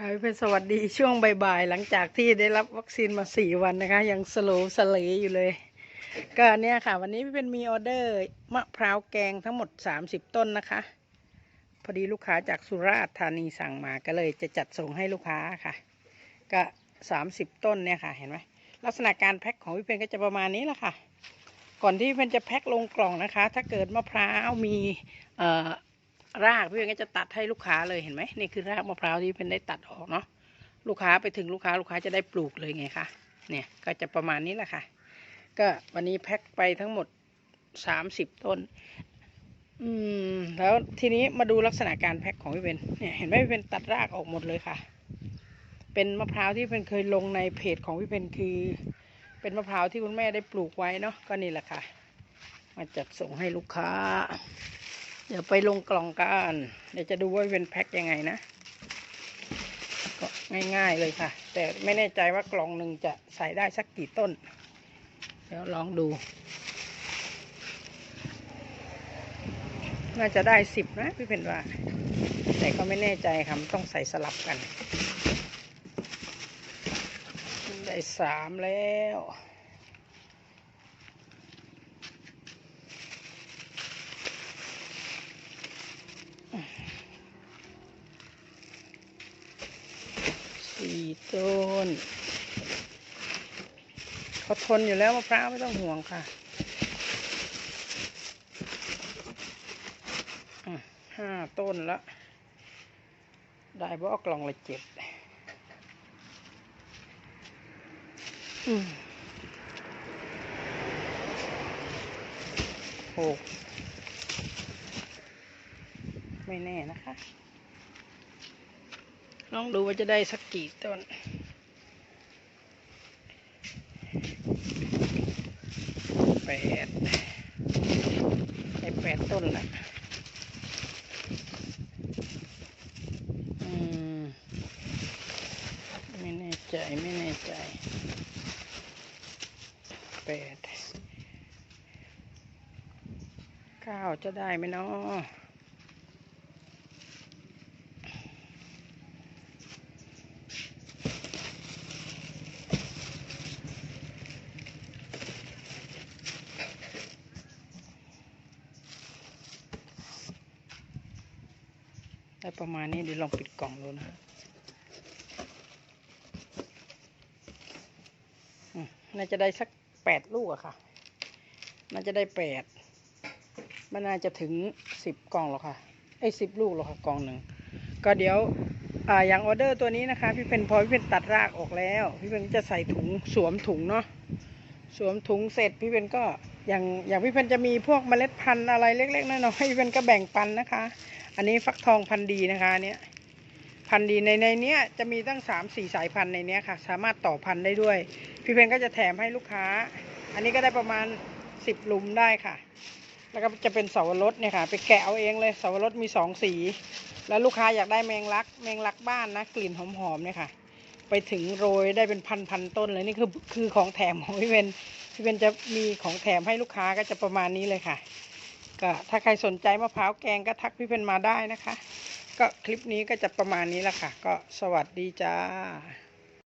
ค่ะพี่เป็นสวัสดีช่วงบ่ายๆหลังจากที่ได้รับวัคซีนมาสี่วันนะคะ ยังสโลว์สเลอยู่เลย ก็เนี่ยค่ะ วันนี้พี่เป็นมีออเดอร์มะพร้าวแกงทั้งหมด30ต้นนะคะ พอดีลูกค้าจากสุราษฎร์ธานีสั่งมาก็เลยจะจัดส่งให้ลูกค้าค่ะ ก็30ต้นเนี่ยค่ะ เห็นไหมลักษณะการแพ็คของพี่เป็นก็จะประมาณนี้แหละค่ะ ก่อนที่พี่เป็นจะแพ็คลงกล่องนะคะ ถ้าเกิดมะพร้าวมีเอ่อ รากพี่เป็นก็จะตัดให้ลูกค้าเลยเห็นไหมนี่คือรากมะพร้าวที่เป็นได้ตัดออกเนาะลูกค้าไปถึงลูกค้าลูกค้าจะได้ปลูกเลยไงคะเนี่ยก็จะประมาณนี้แหละค่ะ ก็วันนี้แพ็คไปทั้งหมดสามสิบต้น อืม แล้วทีนี้มาดูลักษณะการแพ็คของพี่เป็นเนี่ยเห็นไหมพี่เป็นตัดรากออกหมดเลยค่ะ เป็นมะพร้าวที่เป็นเคยลงในเพจของพี่เป็นคือ เป็นมะพร้าวที่คุณแม่ได้ปลูกไว้เนาะก็นี่แหละค่ะ มาจัดส่งให้ลูกค้า เดี๋ยวไปลงกล่องกันเดี๋ยวจะดูว่าเป็นแพ็คยังไงนะก็ง่ายๆเลยค่ะ แต่ไม่แน่ใจว่ากล่องหนึ่งจะใส่ได้สักกี่ต้น เดี๋ยวลองดู น่าจะได้สิบนะพี่เพนว่า แต่ก็ไม่แน่ใจค่ะมันต้องใส่สลับกัน ได้สามแล้ว สี่ต้นเขาทนอยู่แล้วมะพร้าวไม่ต้องห่วงค่ะห้าต้นละ ได้บ่กล่องละเจ็ดอืมหกไม่แน่นะคะ ลองดูว่าจะได้สักกี่ต้น แปดได้แปดต้นละอืมไม่แน่ใจ ไม่แน่ใจ แปด เก้าจะได้ไหมเนาะ ได้ประมาณนี้เดี๋ยวลองปิดกล่องดูนะน่าจะได้สักแปดลูกอะค่ะ น่าจะได้แปดมันน่าจะถึงสิบกล่องหรอกค่ะ ไอ้สิบลูกหรอกค่ะกล่องหนึ่ง ก็เดี๋ยวอ่าอย่างออเดอร์ตัวนี้นะคะ พี่เป็นพอพี่เป็นตัดรากออกแล้ว พี่เป็นจะใส่ถุงสวมถุงเนาะ สวมถุงเสร็จพี่เป็นก็ อย่างอย่างพี่เป็นจะมีพวกเมล็ดพันธุ์อะไรเล็กๆน้อยๆพี่เป็นก็แบ่งปันนะคะ อันนี้ฟักทองพันธุ์ดีนะคะเนี้ยพันธุ์ดีในในเนี้ยจะมีตั้งสามสี่สายพันธุ์ในเนี้ยค่ะ สามารถต่อพันธุ์ได้ด้วย พี่เพนก็จะแถมให้ลูกค้า อันนี้ก็ได้ประมาณสิบลุมได้ค่ะ แล้วก็จะเป็นเสาวรสเนี่ยค่ะ ไปแกะเอาเองเลยเสาวรสมีสองสี แล้วลูกค้าอยากได้แมงลักแมงลักบ้านนะกลิ่นหอมๆเนี่ยค่ะ ไปถึงโรยได้เป็นพันพันๆต้นเลยนี่คือคือของแถมของพี่เพน พี่เพนจะมีของแถมให้ลูกค้าก็จะประมาณนี้เลยค่ะ ก็ถ้าใครสนใจมะพร้าวแกงก็ทักพี่เพนมาได้นะคะ ก็คลิปนี้ก็จะประมาณนี้แหละค่ะ ก็สวัสดีจ้า